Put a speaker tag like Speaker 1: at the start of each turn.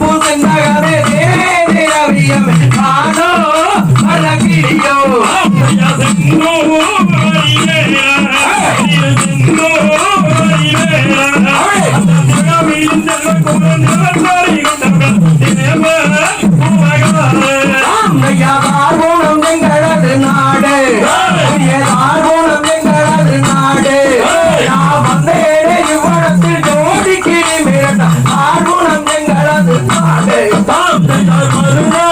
Speaker 1: பூசன் நகரே தேவே தேவியம் ஆனோ அழகியோ
Speaker 2: Bob!